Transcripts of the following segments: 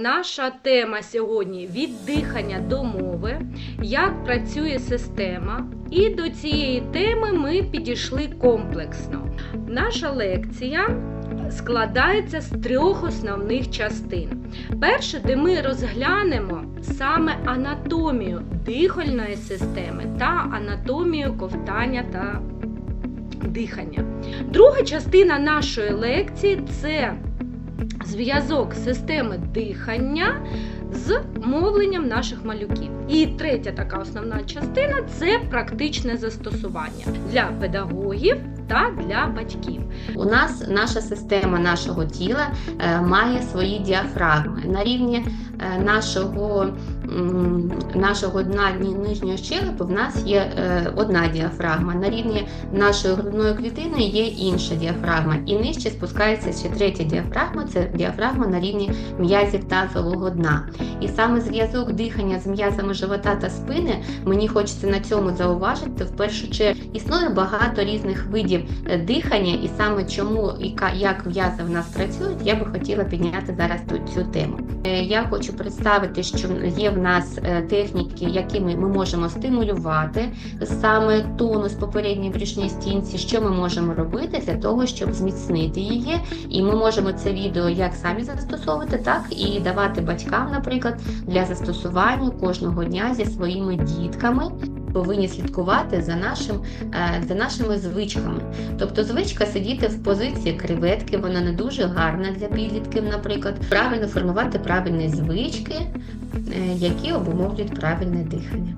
Наша тема сьогодні від дихання до мови, як працює система. І до цієї теми ми підійшли комплексно. Наша лекція складається з трьох основних частин. Перше, де ми розглянемо саме анатомію дихальної системи та анатомію ковтання та дихання. Друга частина нашої лекції це зв'язок системи дихання з мовленням наших малюків. І третя така основна частина це практичне застосування для педагогів та для батьків. У нас наша система нашого тіла е, має свої діафрагми. На рівні е, нашого, нашого дна нижнього щелепу в нас є е, одна діафрагма. На рівні нашої грудної клітини є інша діафрагма. І нижче спускається ще третя діафрагма це діафрагма на рівні м'язів тазового дна. І саме зв'язок дихання з м'язами живота та спини мені хочеться на цьому зауважити в першу чергу. Існує багато різних видів е, дихання, і саме чому і як м'язи в нас працюють, я би хотіла підняти зараз тут цю тему. Е, Я хочу представити, що є в нас е, техніки, якими ми можемо стимулювати саме тонус попередньої брюшній стінці, що ми можемо робити для того, щоб зміцнити її. І ми можемо це відео як самі застосовувати, так і давати батькам, наприклад, для застосування кожного дня зі своїми дітками. Повинні слідкувати за нашим е, за нашими звичками. Тобто звичка сидіти в позиції креветки, вона не дуже гарна для підлітків, наприклад. Правильно формувати правильні звички, е, які обумовлюють правильне дихання.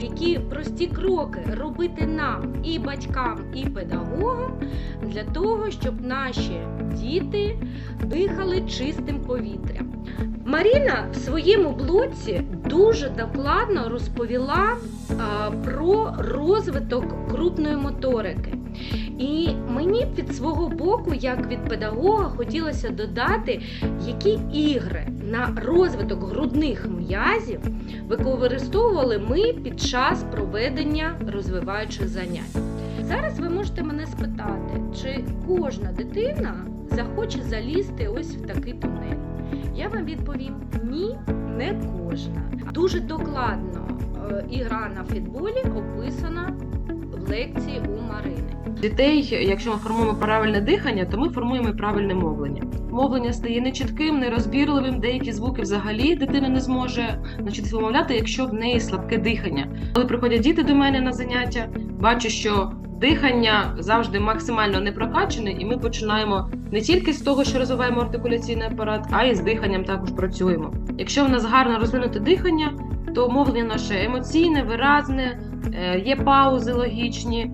Які прості кроки робити нам і батькам, і педагогам для того, щоб наші діти дихали чистим повітрям. Маріна в своєму блоці дуже докладно розповіла а, про розвиток крупної моторики. І мені від свого боку, як від педагога, хотілося додати, які ігри на розвиток грудних м'язів використовували ми під час проведення розвиваючих занять. Зараз ви можете мене спитати, чи кожна дитина захоче залізти ось в такий тунель. Я вам відповім: ні, не кожна. Дуже докладно е, ігра на фітболі описана лекції у Марини. Дітей, якщо ми формуємо правильне дихання, то ми формуємо і правильне мовлення. Мовлення стає нечітким, нерозбірливим, деякі звуки взагалі дитина не зможе значить, вимовляти, якщо в неї слабке дихання. Коли приходять діти до мене на заняття, бачу, що дихання завжди максимально не прокачане, і ми починаємо не тільки з того, що розвиваємо артикуляційний апарат, а й з диханням також працюємо. Якщо в нас гарно розвинуте дихання, то мовлення наше емоційне, виразне, е, є паузи логічні,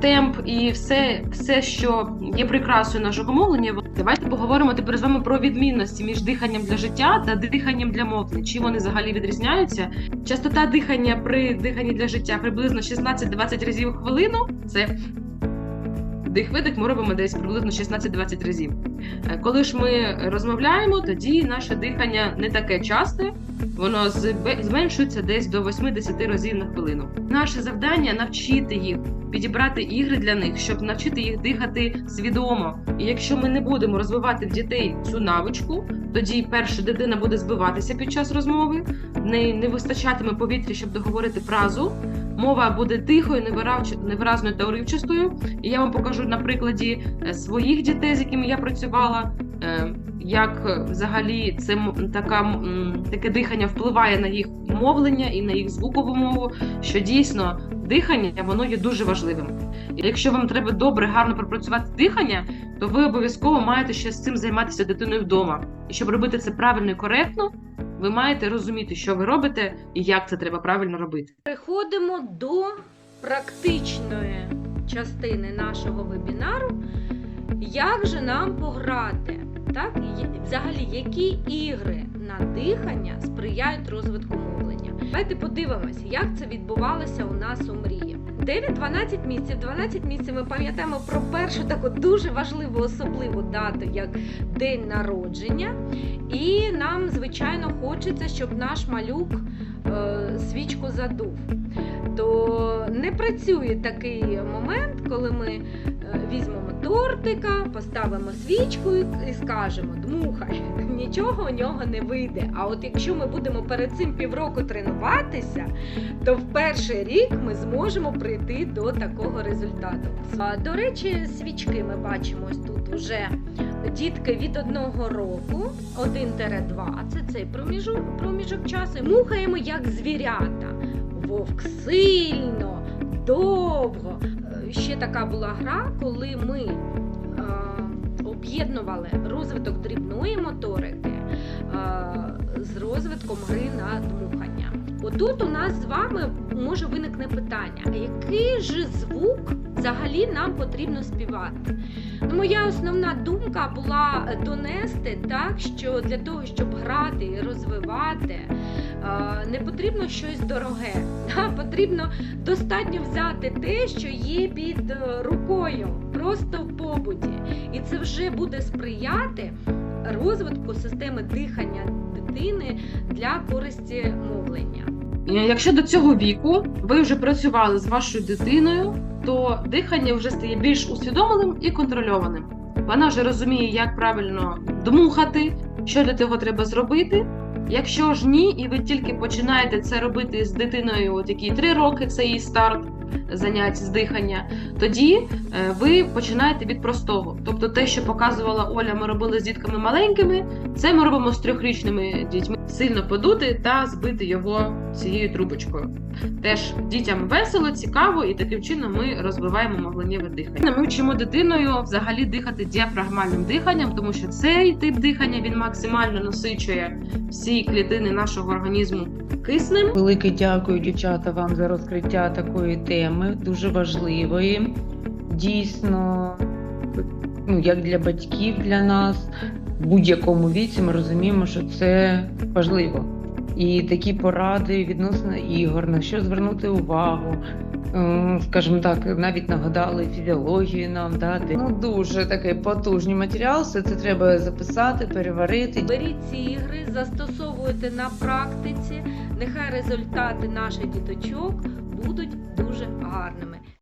темп і все, все, що є прикрасою нашого мовлення. Давайте поговоримо тепер з вами про відмінності між диханням для життя та диханням для мовлення. Чи вони взагалі відрізняються? Частота дихання при диханні для життя приблизно 16-20 разів у хвилину. Це дих-видих ми робимо десь приблизно 16-20 разів. Е, Коли ж ми розмовляємо, тоді наше дихання не таке часте, воно зменшується десь до 8-10 разів на хвилину. Наше завдання навчити їх, підібрати ігри для них, щоб навчити їх дихати свідомо. І якщо ми не будемо розвивати в дітей цю навичку, тоді перше дитина буде збиватися під час розмови, в неї не вистачатиме повітря, щоб договорити фразу. Мова буде тихою, невиразною та уривчастою. І я вам покажу на прикладі е, своїх дітей, з якими я працювала, е, як е, взагалі це така, таке дихання впливає на їх мовлення і на їх звукову мову, що дійсно дихання воно є дуже важливим. Якщо вам треба добре, гарно пропрацювати дихання, то ви обов'язково маєте ще з цим займатися дитиною вдома. І щоб робити це правильно і коректно, ви маєте розуміти, що ви робите і як це треба правильно робити. Переходимо до практичної частини нашого вебінару. Як же нам пограти? Так, взагалі, які ігри на дихання сприяють розвитку мовлення? Давайте подивимося, як це відбувалося у нас у мрії. 9-12 місяців. 12 місяців ми пам'ятаємо про першу таку дуже важливу особливу дату, як день народження. І нам, звичайно, хочеться, щоб наш малюк е, свічку задув. То не працює такий момент, коли ми е, візьмемо тортика, поставимо свічку і- скажемо дмухай. Ні, нічого у нього не вийде. А от якщо ми будемо перед цим півроку тренуватися, то в перший рік ми зможемо прийти до такого результату. До речі, свічки ми бачимо тут уже дітки від одного року, 1-2, це цей проміжок, проміжок часу. Мухаємо як звірята. Вовк сильно, довго. Е, Ще така була гра, коли ми об'єднували розвиток дрібної моторики е, з розвитком гри на дмухання. Отут у нас з вами може виникне питання: а який же звук взагалі нам потрібно співати? Ну, моя основна думка була донести так, що для того, щоб грати і розвивати, е, не потрібно щось дороге. Потрібно достатньо взяти те, що є під е, рукою, просто в побуті. І це вже буде сприяти розвитку системи дихання дитини для користі мовлення. Якщо до цього віку ви вже працювали з вашою дитиною, то дихання вже стає більш усвідомленим і контрольованим. Вона вже розуміє, як правильно дмухати, що для цього треба зробити. Якщо ж ні, і ви тільки починаєте це робити з дитиною, от які 3 роки, це її старт занять з дихання, тоді е, ви починаєте від простого. Тобто те, що показувала Оля, ми робили з дітками маленькими, це ми робимо з трьохрічними дітьми. Сильно подути та збити його цією трубочкою. Теж дітям весело, цікаво, і таким чином ми розвиваємо мовленнєве дихання. Ми вчимо дитиною взагалі дихати діафрагмальним диханням, тому що цей тип дихання він максимально насичує всі клітини нашого організму киснем. Велике дякую, дівчата, вам за розкриття такої теми, дуже важливої. Дійсно, ну, як для батьків, для нас, в будь-якому віці ми розуміємо, що це важливо. І такі поради відносно ігор, на що звернути увагу. Ем, Скажімо так, навіть нагадали фізіологію нам дати. Ну, дуже такий потужний матеріал, все це треба записати, переварити. Беріть ці ігри, застосовуйте на практиці. Нехай результати наших діточок будуть дуже гарними.